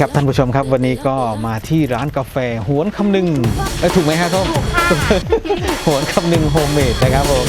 ครับท่านผู้ชมครับวันนี้ก็มาที่ร้านกาแฟหวนคำนึงเอ้ยถูกไหมฮะส้มถูกค่ะหวนคำนึงโฮมเมดนะครับผม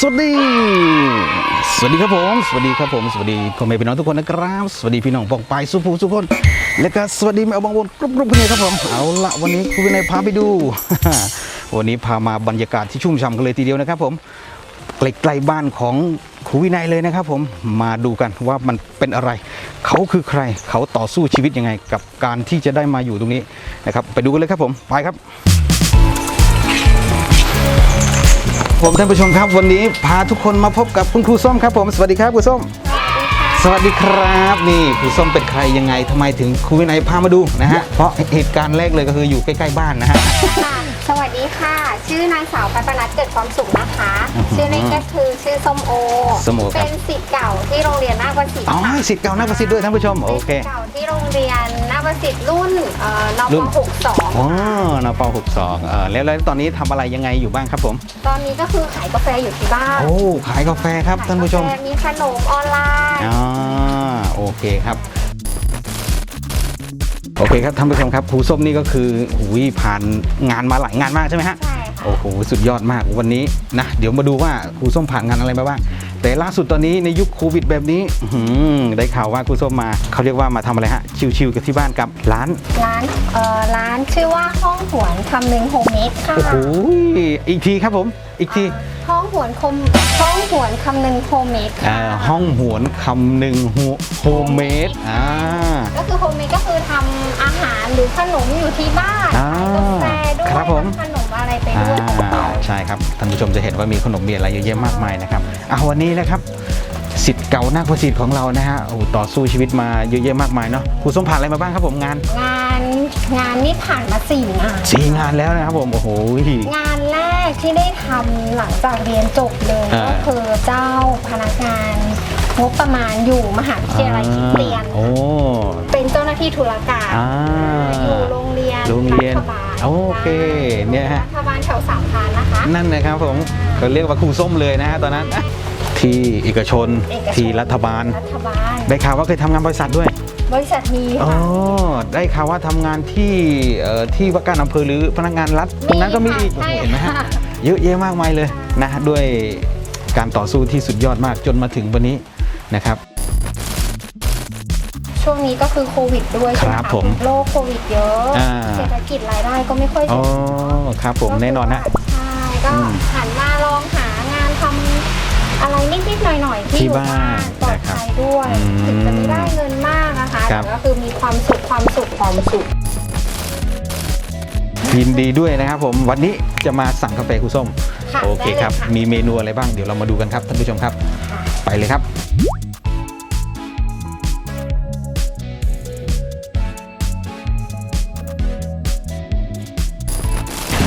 สวัสดี สวัสดีครับผม สวัสดีครับผม สวัสดีพ่อแม่พี่น้องทุกคนนะครับ สวัสดีพี่น้องปองไปสุภูสุกคนและก็สวัสดีแมวบางวนกรุบกรุบคนนี้ครับผม เอาละวันนี้คุณวินัยพาไปดู วันนี้พามาบรรยากาศที่ชุ่มฉ่ำกันเลยทีเดียวนะครับผมใกล้ๆบ้านของครูวินัยเลยนะครับผมมาดูกันว่ามันเป็นอะไร เขาคือใครเขาต่อสู้ชีวิตยังไง กับการที่จะได้มาอยู่ตรงนี้นะครับ ไปดูกันเลยครับผมไปครับ ผมท่านผู้ชมครับวันนี้พาทุกคนมาพบกับคุณครูส้มครับผมสวัสดีครับครูส้ม สวัสดีครับนี่ครูส้มเป็นใครยังไงทำไมถึงครูวินัยพามาดูนะฮะเพราะเหตุการณ์แรกเลยก็คืออยู่ใกล้ๆบ้านนะฮะค่ะ สวัสดีค่ะ ชื่อนางสาวพัฒนัทเกิดความสุขนะคะ ชื่อเล่นก็คือชื่อส้มโอ ส้มโอครับ เป็นศิษย์เก่าที่โรงเรียนนาฏประสิทธิ์อ๋อค่ะสิทธิ์เก่านักประสิทธิ์ด้วยท่านผู้ชม โอเค ป็นศิษย์เก่าที่โรงเรียนนาฏประสิทธิ์รุ่นเอ่อนรุ่ปน 62 อ๋อนป62เออแล้วแล้วตอนนี้ทำอะไรยังไงอยู่บ้างครับผม ตอนนี้ก็คือขายกาแฟอยู่ที่บ้านโอ้ ขายกาแฟครับท่านผู้ชมขยกาแฟมีขนมออนไลน์อ๋อโอเคครับ โอเคครับท่านผู้ชมครับครูส้มนี่ก็คือหุยผ่านงานมาหลายงานมากใช่ไหมฮะใช่ค่ะโอ้โหสุดยอดมากวันนี้นะเดี๋ยวมาดูว่าครูส้มผ่านงานอะไรมาบ้าง แต่ล่าสุดตอนนี้ในยุคโควิดแบบนี้อื้อหือได้ข่าวว่าครูส้มมาเขาเรียกว่ามาทำอะไรฮะชิวๆกับที่บ้านกับร้าน ร้านเอ่อร้านชื่อว่าห้องหวนคำนึงโฮมเมดค่ะโอ้โหอีกทีครับผมอีกทีห้องหวนคมห้องหวนคำนึงโฮมเมดอ่าค่ะห้องหวนคำหนึ่งโฮมเมดอ่าก็คือโฮมเมดก็คือทำอา หารหรือขนมอยู่ที่บ้านอ่าขายกาแฟด้วยครับผมทำขนมอะไรไปอ่ด้วยาใช่ครับท่านผู้ชมจะเห็นว่ามีขนมมีอะไรเยอะแยะมากมายนะครับอะวันนี้นะครับสิทธิ์เก่านักประสิทธิ์ของเรานะฮะโอ้ต่อสู้ชีวิตมาเยอะแยะมากมายเนาะครูส้มผ่านอะไรมาบ้างครับผมงาน งานงานนี่ผ่านมาสี่งานสี่งานแล้วนะครับผมโอ้โหงานแรกที่ได้ทำหลังจากเรียนจบเลยอ่าก็คือเจ้าพนักงาน งบประมาณอยู่มหาวิทยาลัยคริสเตียน โอ้ เป็นเจ้าหน้าที่ธุรการอ่าอยู่โรงเรียนโรงเรียนรัฐบาลโอเคเนี่ยฮะ รัฐบาลแถวสามพรานนะคะ นั่นนะครับผมเขาเรียกว่าครูส้มเลยนะฮะตอนนั้นนะที่เอกชนเอกชน ที่รัฐบาล รัฐบาล ได้ข่าวว่าเคยทำงานบริษัทด้วย บริษัทมีอ๋อ ค่ะได้ข่าวว่าทำงานที่เอ่อที่ว่าการอำเภอหรือพนักงานรัฐตรงนั้นก็มีอีกใช่โอ้โหเห็นไหมฮะ ค่ะ เยอะแยะมากมายเลยนะด้วยการต่อสู้ที่สุดยอดมากจนมาถึงวันนี้ นะครับช่วงนี้ก็คือโควิดด้วยใช่ไหมครับคะผมโรคโควิดเยอะอ่า เศรษฐกิจรายได้ก็ไม่ค่อยอ๋อจะครับผมแน่นอนฮะ ใช่ก็อืมหันมาลองหางานทำอะไรนิดๆหน่อยๆที่ที่อยู่บ้าบ้านนปลอดภัยด้วยอืมถึงจะไม่ได้เงินมากนะคะครัแต่บ ก็คือมีความสุขความสุขความสุข ยินดีด้วยนะครับผมวันนี้จะมาสั่งกาแฟครูส้ม ค่ะโอเคได้เลยครับ ค่ะ มีเมนูอะไรบ้างเดี๋ยวเรามาดูกันครับท่านผู้ชมครับ ค่ะ ไปเลยครับ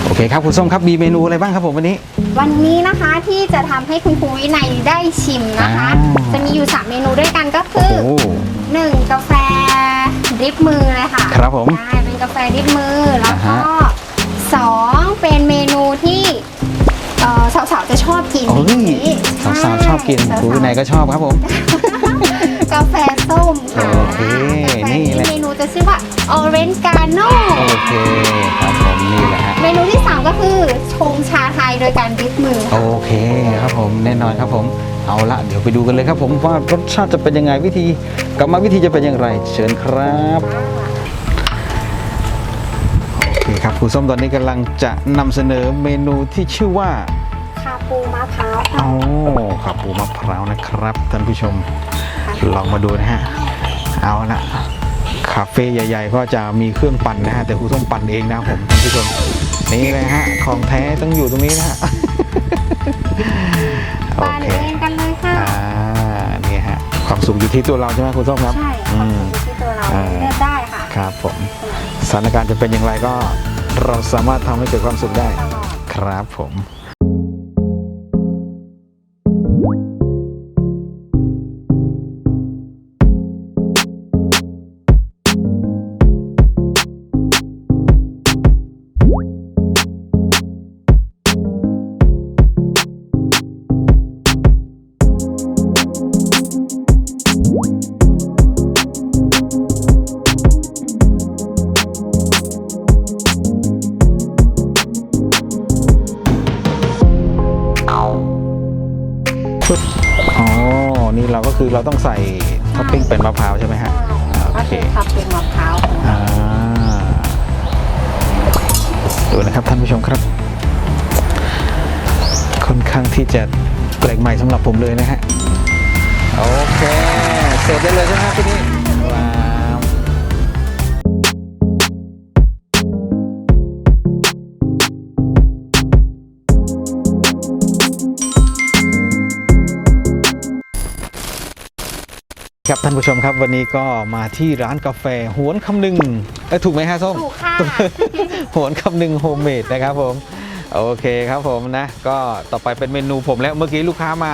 โอเคครับคุณส้มครับมีเมนูอะไรบ้างครับผมวันนี้ วันนี้นะคะที่จะทำให้คุณครูวินัยได้ชิมนะคะอ่าจะมีอยู่ 3 เมนูด้วยกันก็คือโอ้1กาแฟดริปมือเลยค่ะครับผมใช่เป็นกาแฟดริปมือแล้วอ่าก็ฮะสองเป็นเมนูที่ เอ่อสาวๆจะชอบกินโอ้ยนี้สาวๆชอบกินใช่ครูวินัยก็ชอบครับผม กาแฟส้มค่ะโอเคกาแฟนี่แหละ เมนูจะชื่อว่า Orange g a n o โอเคครับผมนี่แหละฮะ เมนูที่ 3 ก็คือชงชาไทยโดยการดริปมือ โอเคครับผมแน่นอนครับผมเอาละเดี๋ยวไปดูกันเลยครับผมว่ารสชาติจะเป็นยังไงวิธีกรรมวิธีจะเป็นอย่างไร เชิญครับโอเคครับครูส้มตอนนี้กำลังจะนำเสนอเมนูที่ชื่อว่าคา ปูมะพร้าวค่ะโอ้ขับปูมะพร้าวนะครับท่านผู้ชมลองมาดูนะฮะเอาละคาเฟ่ใหญ่ๆ ก็จะมีเครื่องปั่นนะฮะแต่ครูส้มปั่นเองนะครับผมท่านผู้ชมนี่เลยฮะของแท้ต้องอยู่ตรงนี้นะฮะโอปานเคเองกันเลยค่ะอ่าความสุขอยู่ที่ตัวเราใช่ไหมคุณส้มครับใช่อืความมสุขอยู่ที่ตัวเราอ่าเลือกได้ค่ะครับผมสถานการณ์จะเป็นอย่างไรก็เราสามารถทำให้เกิดความสุขได้ตลอดครับผม ปึ๊บอ๋อ นี่เราก็คือเราต้องใส่ท็อปปิ้งเป็นมะพร้าวใช่ไหมฮะโอเคท็อทับเป็นมะพร้าวอ่าดูนะครับท่านผู้ชมครับ ค่อนข้างที่จะแปลกใหม่สำหรับผมเลยนะฮะ โอเค เสร็จได้เลยใช่ไหมครับทีนี้ ครับท่านผู้ชมครับวันนี้ก็มาที่ร้านกาแฟหวนคำนึงเอ้ยถูกไหมฮะส้มถูกค่ะ หวนคำนึงโฮมเมดนะครับผม โอเคครับผมนะ ก็ต่อไปเป็นเมนูผมแล้วเมื่อกี้ลูกค้ามา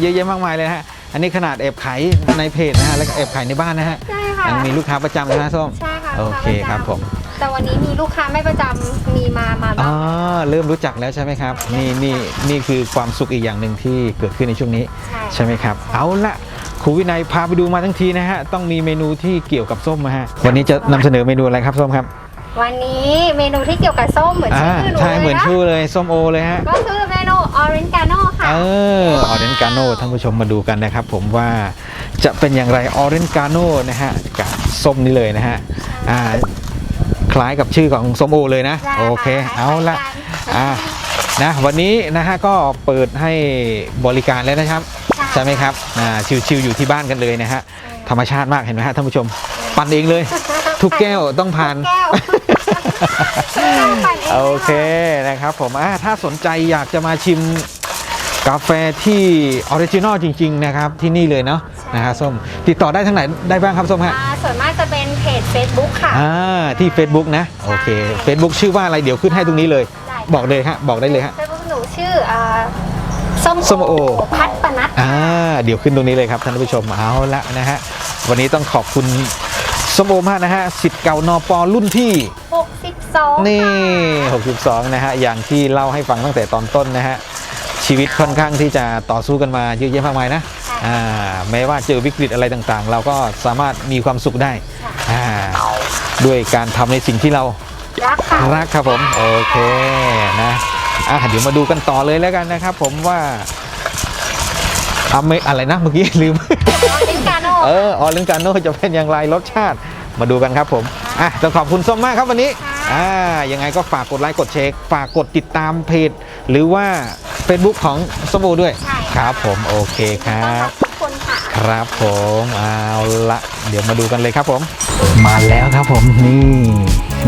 เยอะแยะมากมายเลยนะฮะ อันนี้ขนาดแอบขายในเพจนะฮะ แล้วก็แอบขายในบ้านนะฮะใช่ค่ะ ยังมีลูกค้าประจำใช่ไหมส้ม ใช่ค่ะโอเคลูกาครับผมประจำแต่วันนี้มีลูกค้าไม่ประจำมีมา มาอ๋บ้าอง เริ่มรู้จักแล้วใช่ไหมครับนี่นี่นี่คือความสุขอีกอย่างหนึ่งที่เกิดขึ้นในช่วงนี้ ใช่ ใช่ไหมครับ เอาละ ครูวินัยพาไปดูมาทั้งทีนะฮะ ต้องมีเมนูที่เกี่ยวกับส้มนะฮะ วันนี้จะนำเสนอเมนูอะไรครับส้มครับวันนี้เมนูที่เกี่ยวกับส้มเหมือนอ่าชื่อหนูใช่เลยเหมือนนะชื่อเลยส้มโอเลยฮะ ก็คือเมนูออรินกาโน่ค่ะ เออออเรนกาโน่ท่านผู้ชมมาดูกันนะครับ ผมว่าจะเป็นอย่างไรออเรนกาโน่นะฮะกับส้มนี่เลยนะฮะอ่าคล้ายกับชื่อของส้มโอเลยนะได้โอเคค่ะเอาละคล้ายกัน อ่านะวันนี้นะฮะก็เปิดให้บริการแล้วนะครับ ใช่ไหมครับอ่าชิวๆอยู่ที่บ้านกันเลยนะฮะธรรมชาติมากเห็นไหมฮะท่านผู้ชม ปั่นเองเลย ทุกแก้วต้องผ่าน แก้วแก้วปั่นงโอเคนะครับผมอ่าถ้าสนใจอยากจะมาชิมกาแฟที่ออริจินอลจริง ๆ นะครับ ที่นี่เลยเนาะนะฮะส้ม ติดต่อได้ทางไหนได้บ้างครับส้มฮะ อ่าส่วนมากจะเป็นเพจ Facebook ค่ะ อ่าที่ Facebook นะ โอเค Facebook ชื่อว่าอะไรเดี๋ยวขึ้นให้ตรงนี้เลย ได้ บอกเลยฮะ บอกได้เลยฮะ เฟซบุ๊กหนูชื่ออ่า ส้มส้มโอ พัดปนัดอ่าเดี๋ยวขึ้นตรงนี้เลยครับท่านผู้ชมเอาละนะฮะวันนี้ต้องขอบคุณส้มโอมากนะฮะสิทธิ์เก่านอปอรุ่นที่ 62นี่ 62 นะฮะอย่างที่เล่าให้ฟังตั้งแต่ตอนต้นนะฮะชีวิตค่อนข้างที่จะต่อสู้กันมาเยอะแยะมากมายนะอ่าแม้ว่าเจอวิกฤตอะไรต่างๆ เราก็สามารถมีความสุขได้อ่าด้วยการทำในสิ่งที่เรารักค่ะรักครับผม โอเคนะ อะเดี๋ยวมาดูกันต่อเลยแล้วกันนะครับ ผมว่าอเมอะไรนะเมื่อกี้ลืมออรินกาโน่เออออริงกาโนจะเป็นอย่างไรรสชาติมาดูกันครับผมอะต้องขอบคุณส้มมากครับวันนี้อ่ายังไงก็ฝากกดไลค์กดแชร์ฝากกดติดตามเพจ หรือว่า Facebook ของส้มโอด้วยใช่ครับผมโอเคครัต้อนรับบทุกคนค่ะครับผมเอาละเดี๋ยวมาดูกันเลยครับผม มาแล้วครับผมนี่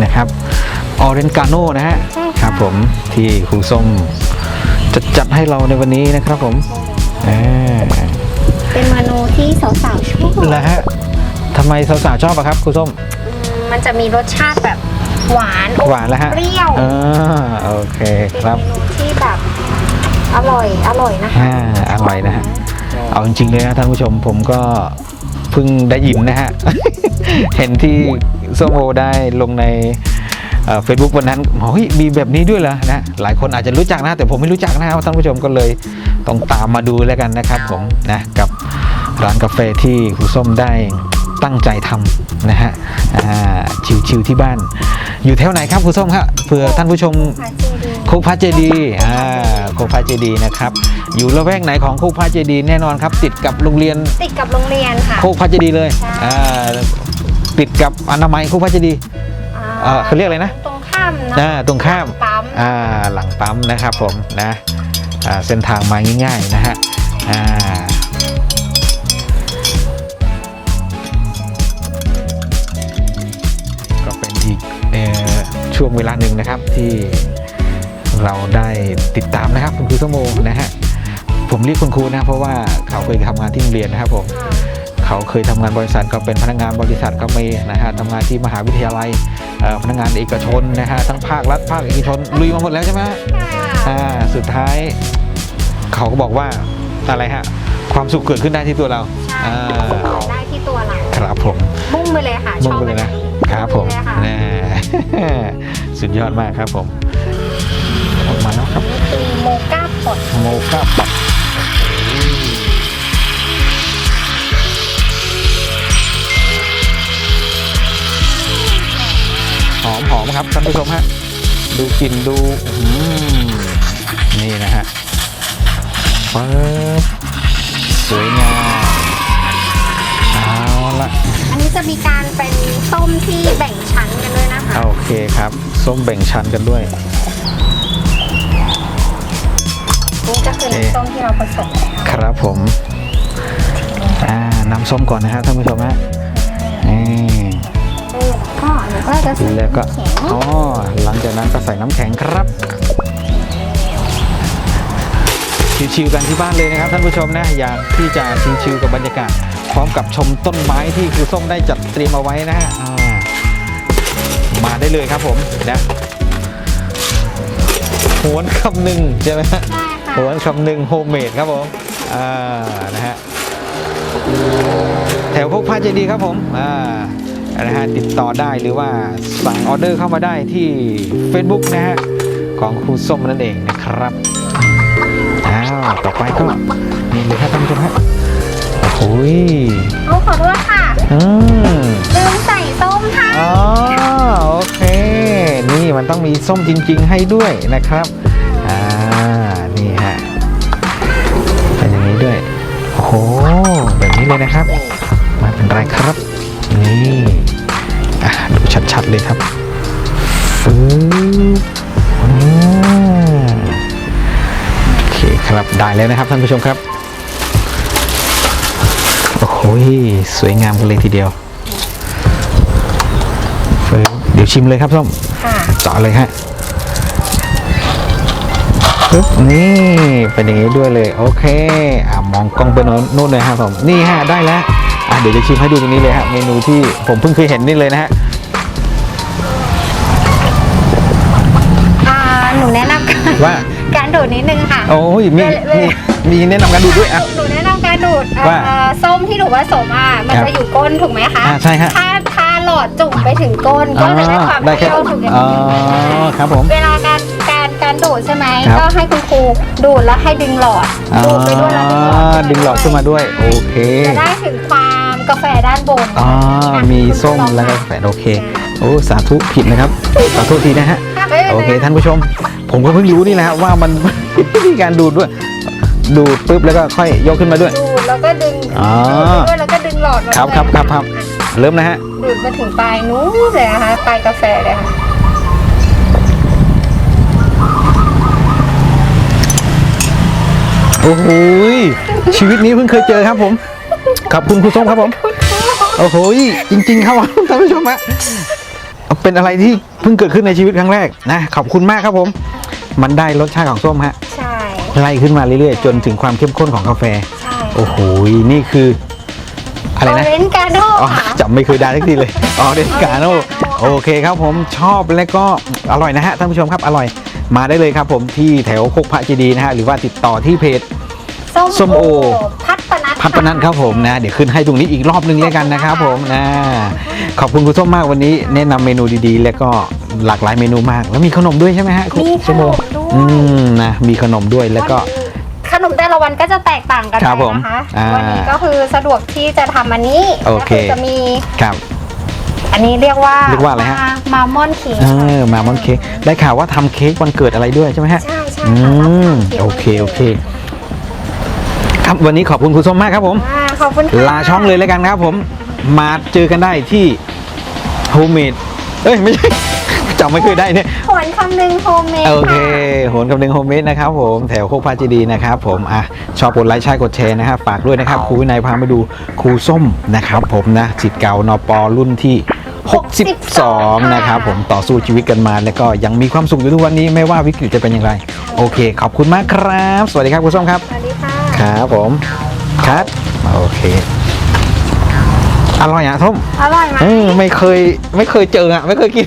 นะครับออเรนกาโนนะฮะใช่ ค่ะครับผมที่ครูส้มจะจัดให้เราในวันนี้นะครับผมอ่าเป็นเมนูที่สาวๆชอบแล้วฮะทำไมสาวๆชอบอะครับครูส้มอืมมันจะมีรสชาติแบบหวานอมหวานแล้วฮะเปรี้ยวอ่าโอเคเป็นครับเมนูที่แบบอร่อยอร่อยนะคะอ่าอร่อยนะฮะเอาจริงๆเลยนะท่านผู้ชมผมก็เพิ่งได้ยินนะฮะ เห็นที่ส้มโอได้ลงใน เฟซบุ๊กวันนั้นเฮ้ยมีแบบนี้ด้วยเหรอนะหลายคนอาจจะรู้จักนะแต่ผมไม่รู้จักนะครับท่านผู้ชมก็เลยต้องตามมาดูแล้วกันนะครับผมนะกับร้านกาแฟที่ครูส้มได้ตั้งใจทำนะฮะอ่าชิวๆที่บ้าน อยู่แถวไหนครับครูส้มครับเผื่อท่านผู้ชมค่ะจริงดีโคกพระเจดีย์อ่าโคกพระเจดีย์นะครับ อยู่ละแวกไหนของโคกพระเจดีย์แน่นอนครับ ติดกับโรงเรียน ติดกับโรงเรียนค่ะโคกพระเจดีย์เลยใช่อ่าติดกับอนามัยโคกพระเจดีย์ เอ่อเขาเรียกอะไรนะ ตรงข้ามนะอ่าตรงข้าม ปั๊มอ่าหลังปั๊มนะครับผมนะอ่าเส้นทางมาง่าย ๆ นะฮะอ่าก็เป็นอีกเอ่อช่วงเวลาหนึ่งนะครับที่เราได้ติดตามนะครับคุณครูสมโมนะฮะผมเรียกคุณครูนะเพราะว่าเขาเคยทำงานที่โรงเรียนนะครับผมค่ะ เขาเคยทำงานบริษัทก็เป็นพนักงานบริษัทก็มีนะฮะทำงานที่มหาวิทยาลัยเอ่อพนักงานเอกชนนะฮะทั้งภาครัฐภาคเอกชนลุยมาหมดแล้วใช่ไหมฮะค่ะอ่าสุดท้ายเขาก็บอกว่าอะไรฮะความสุขเกิดขึ้นได้ที่ตัวเราใช่อ่าได้ที่ตัวเราครับผมมุ่งไปเลยค่ะมุ่งไปเลยนะชอบครับผมเลยค่ะแน่สุดยอดมากครับผมออกมาแล้วครับนี่คือโมก้าปดโมกาปักานผู้ชมฮะ ดูกลิ่นดูอืมนี่นะฮะปึ๊บสวยงามเอาละอันนี้จะมีการเป็นส้มที่แบ่งชั้นกันด้วยนะคะโอเคครับ ส้มแบ่งชั้นกันด้วยนี่ก็คือน้ำส้มที่เราผสมแล้วครับผมอ่าน้ำส้มก่อนนะฮะท่านผู้ชมฮะนี่ก็ หนูก็จะใส่แล้วก็น้ำแข็งอ๋อหลังจากนั้นก็ใส่น้ำแข็งครับ ชิวๆกันที่บ้านเลยนะครับท่านผู้ชมนะอยากที่จะชิวๆกับบรรยากาศ พร้อมกับชมต้นไม้ที่ครูส้มได้จัดเตรียมเอาไว้นะฮะอ่ามาได้เลยครับผมนะโหวนคำหนึ่งใช่ไหมฮะใช่ค่ะโหวนคำหนึ่งโฮมเมดครับผม อ่า นะฮะ แถวพกพาเจดีย์ครับผม อ่า นะฮะติดต่อได้หรือว่าสั่งออเดอร์เข้ามาได้ที่ Facebook นะฮะของครูส้มนั่นเองนะครับอ้าวต่อไปก็นี่เลยครับท่านผู้ชมฮะโอ้โหยโอ้ขอโทษค่ะอืมลืมใส่ส้มค่ะอ๋อโอเค นี่มันต้องมีส้มจริง ๆ ให้ด้วยนะครับ ได้แล้วนะครับท่านผู้ชมครับ โอ้โหสวยงามกันเลยทีเดียวฟื้บเดี๋ยวชิมเลยครับส้มค่ะต่อเลยฮะปึ๊บนี่เป็นอย่างนี้ด้วยเลย โอเคอ่ามองกล้องไปโน้นนู่นเลยฮะผมนี่ฮะได้แล้วอะเดี๋ยวจะชิมให้ดูตรงนี้เลยฮะเมนูที่ผมเพิ่งเคยเห็นนี่เลยนะฮะอ่าหนูแนะนำการว่า การดูดนิดนึงค่ะ โอ้ยมีเวลมีมีแนะนำกันดูด้วยอะ หนูแนะนำการดูดว่าเอ่อส้มที่หนูผสมอะมันครับจะอยู่ก้นถูกไหมคะอ่าใช่ฮะ ถ้าถ้าหลอดจุ่มไปถึงก้นก็จะได้ความได้เปแค่รี้ยวถูกอย่างอ๋อนี้ครับผม เวลาการการการดูดใช่ไหมครับ ก็ให้คุณครูดูดแล้วให้ดึงหลอดอ๋อดูดไปด้วยแล้วดึงหลอดขึ้นมาด้วย โอเค จะได้ถึงความกาแฟด้านบนอ๋อ มีส้มแล้วก็แฝดโอเค โอ้ สาธุผิดนะครับ ขอโทษทีนะฮะค่ะไม่เป็นไร โอเค ท่านผู้ชม ผมก็เพิ่งรู้นี่แหละฮะว่ามันมีการดูดด้วย ดูดปุ๊บแล้วก็ค่อยยกขึ้นมาด้วย ดูดแล้วก็ดึงอ๋อ ดูดไปด้วยแล้วก็ดึงหลอดมาครับด้วยครับครับครับอะเริ่มนะฮะ ดูดมาถึงปลายนู้นเลยนะคะปลายกาแฟเลยค่ะโอ้โหยชีวิตนี้เพิ่งเคยเจอครับผมขอบคุณครูส้มครับผม โอ้โหยจริง ๆ ครับผมท่านผู้ชมฮะเป็นอะไรที่เพิ่งเกิดขึ้นในชีวิตครั้งแรกนะขอบคุณมากครับผม มันได้รสชาติของส้มฮะใช่ ไล่ขึ้นมาเรื่อยๆ จนถึงความเข้มข้นของกาแฟ ใช่โอ้โหยนี่คือ อะไรนะ เรนกาโดอ๋อค่ะ จำไม่เคยได้ทักทีเลยอ๋อเดนกาโน Oregano โอเคครับผมชอบและก็อร่อยนะฮะท่านผู้ชมครับอร่อยมาได้เลยครับผมที่แถวโคกพระเจดีย์นะฮะหรือว่าติดต่อที่เพจ ส้มโอ พัดปนัด พัดปนันครับผมนะเดี๋ยวขึ้นให้ตรงนี้อีกรอบนึงแล้วกันนะครับผมนะขอบคุณคุณส้มมากวันนี้ แนะนำเมนูดีๆ แล้วก็หลากหลายเมนูมาก แล้วมีขนมด้วยใช่ไหมฮะคุณมีขส้มนโอมด้วยอืมนะมีขนมด้วยแล้วก็ขนมแต่ละวันก็จะแตกต่างกันครับไปผมนะคะอ่าวันนี้ก็คือสะดวกที่จะทำอันนี้โอเคก็จะมีครับอันนี้เรียกว่าเรียกว่าอะไรฮะมามอนเค้กเออมามอนเค้กได้ข่าวว่าทำเค้กวันเกิดอะไรด้วยใช่ไหมฮะใช่ใช่อืค่ะมทำค้กโอเคโอเค ครับ วันนี้ขอบคุณคุณส้มมากครับผม อ่าขอบคุณค่ะลาช่องเลยแล้วกันครับผม มาเจอกันได้ที่โฮมเมดเอ้ย ไม่ใช่ จำไม่เคยได้เนี่ย ผลคำหนึ่งโฮมเมดโอเคค่ะ โหนกำเนิงโฮมเมดนะครับผม แถวโคกพาจีดีนะครับผม อะ ชอบกดไลค์ใช่กดแชร์นะครับ ฝากด้วยนะครับ ครูวินัยพามาดูครูส้มนะครับผมนะสิทธิ์เก่านปรุ่นที่ 62 นะครับผม ต่อสู้ชีวิตกันมา แล้วก็ยังมีความสุขอยู่ทุกวันนี้ ไม่ว่าวิกฤตจะเป็นอย่างไร โอเค ขอบคุณมากครับ สวัสดีครับครูส้มครับ สวัสดีค่ะ ครับผมครับโอเคอร่อยอะส้มอร่อยไหมเออไม่เคยไม่เคยเจออะ ไม่เคยกิน